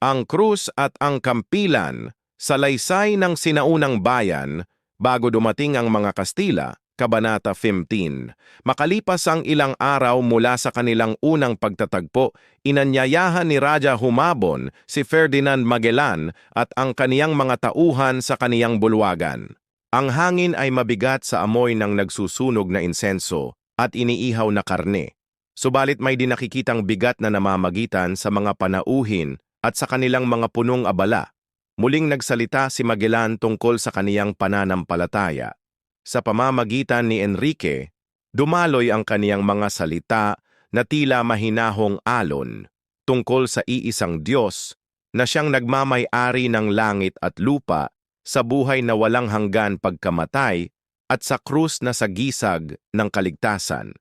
ang krus at ang kampilan, salaysay ng sinaunang bayan, bago dumating ang mga Kastila, Kabanata 15. Makalipas ang ilang araw mula sa kanilang unang pagtatagpo, inanyayahan ni Raja Humabon si Ferdinand Magellan at ang kaniyang mga tauhan sa kaniyang bulwagan. Ang hangin ay mabigat sa amoy ng nagsusunog na insenso at iniihaw na karne. Subalit may dinakikitang bigat na namamagitan sa mga panauhin at sa kanilang mga punong abala. Muling nagsalita si Magellan tungkol sa kaniyang pananampalataya. Sa pamamagitan ni Enrique, dumaloy ang kaniyang mga salita na tila mahinahong alon tungkol sa iisang Diyos na siyang nagmamay-ari ng langit at lupa sa buhay na walang hanggan pagkamatay at sa krus na sagisag ng kaligtasan.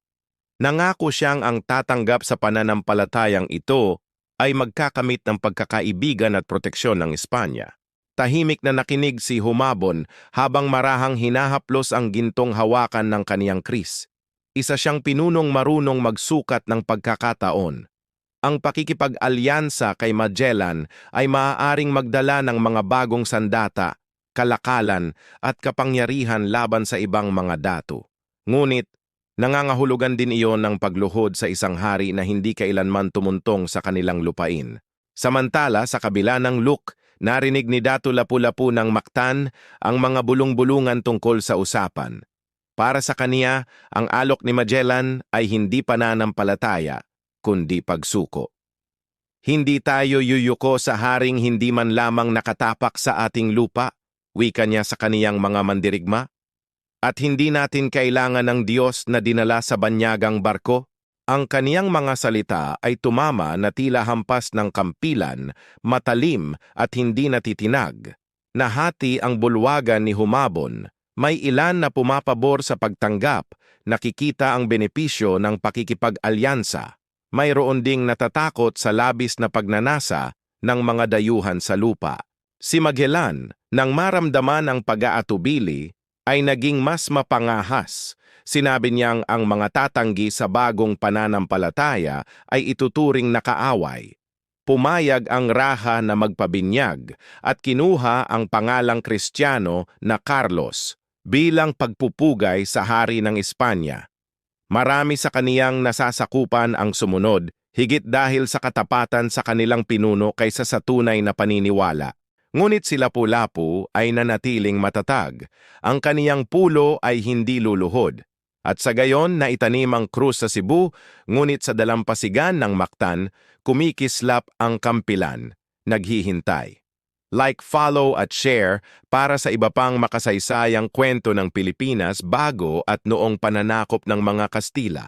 Nangako siyang ang tatanggap sa pananampalatayang ito ay magkakamit ng pagkakaibigan at proteksyon ng Espanya. Tahimik na nakinig si Humabon habang marahang hinahaplos ang gintong hawakan ng kaniyang kris. Isa siyang pinunong marunong magsukat ng pagkakataon. Ang pakikipag-alyansa kay Magellan ay maaaring magdala ng mga bagong sandata, kalakalan at kapangyarihan laban sa ibang mga dato. Ngunit, nangangahulugan din iyon ng pagluhod sa isang hari na hindi kailanman tumuntong sa kanilang lupain. Samantala, sa kabila ng Luke, narinig ni Dato Lapu-Lapu ng Mactan ang mga bulong-bulungan tungkol sa usapan. Para sa kaniya, ang alok ni Magellan ay hindi pananampalataya, kundi pagsuko. Hindi tayo yuyuko sa haring hindi man lamang nakatapak sa ating lupa, wika niya sa kaniyang mga mandirigma, at hindi natin kailangan ng Diyos na dinala sa banyagang barko, ang kaniyang mga salita ay tumama na tila hampas ng kampilan, matalim at hindi natitinag. Nahati ang bulwagan ni Humabon, may ilan na pumapabor sa pagtanggap, nakikita ang benepisyo ng pakikipag-alyansa. Mayroon ding natatakot sa labis na pagnanasa ng mga dayuhan sa lupa. Si Magellan, nang maramdaman ang pag-aatubili, ay naging mas mapangahas Sinabi niyang ang mga tatanggi sa bagong pananampalataya ay ituturing na kaaway. Pumayag ang Raha na magpabinyag at kinuha ang pangalang Kristiyano na Carlos bilang pagpupugay sa hari ng Espanya. Marami sa kaniyang nasasakupan ang sumunod, higit dahil sa katapatan sa kanilang pinuno kaysa sa tunay na paniniwala. Ngunit si Lapu-Lapu ay nanatiling matatag. Ang kaniyang pulo ay hindi luluhod. At sa gayon na itanim ang krus sa Cebu, ngunit sa dalampasigan ng Mactan, kumikislap ang kampilan, naghihintay. Like, follow at share para sa iba pang makasaysayang kwento ng Pilipinas bago at noong pananakop ng mga Kastila.